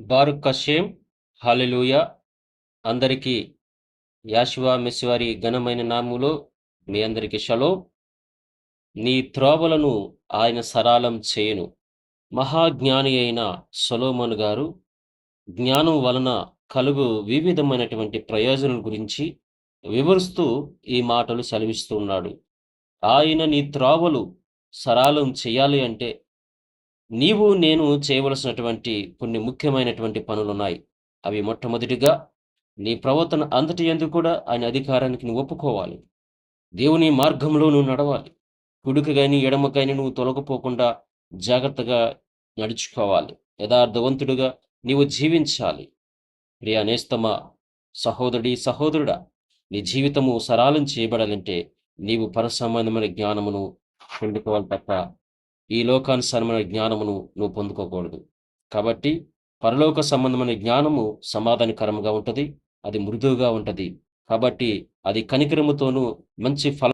బారుక్ కషేమ్ hallelujah. అందరికీ యాశివా మెస్సివారి ఘనమైన నాములో మీ అందరికీ షలో. నీ త్రోవలను ఆయన సరాలం చేయను. మహాజ్ఞాని అయిన సొలోమన్ గారు జ్ఞానం వలన కలుగు వివిధమైనటువంటి ప్రయోజనాల గురించి వివరిస్తూ ఈ మాటలు సెలవిస్తున్నాడు ఆయన నీ త్రోవలు సరాలం చేయాలి అంటే నీవు నేను చేయవలసినటువంటి కొన్ని ముఖ్యమైనటువంటి పనులు ఉన్నాయి అవి మొట్టమొదటిగా నీ ప్రవర్తన అంతటి ఎందుకు కూడా ఆయన అధికారానికి నువ్వు ఒప్పుకోవాలి. దేవుని మార్గంలో నువ్వు నడవాలి. కుడుకు కానీ ఎడమ కానీ నువ్వు తొలగిపోకుండా జాగ్రత్తగా నడుచుకోవాలి. యథార్థవంతుడుగా నీవు జీవించాలి. ప్రియా నేస్తమా సహోదరుడి సహోదరుడా నీ జీవితము సరాలం చేయబడాలంటే నీవు పరసంబంధమైన జ్ఞానమును పొందుకోవాలి తప్ప ఈ లోకానుసారమైన జ్ఞానమును నువ్వు పొందుకోకూడదు. కాబట్టి పరలోక సంబంధమైన జ్ఞానము సమాధానకరంగా ఉంటుంది అది మృదువుగా ఉంటది. కాబట్టి అది కనికరముతోనూ మంచి ఫల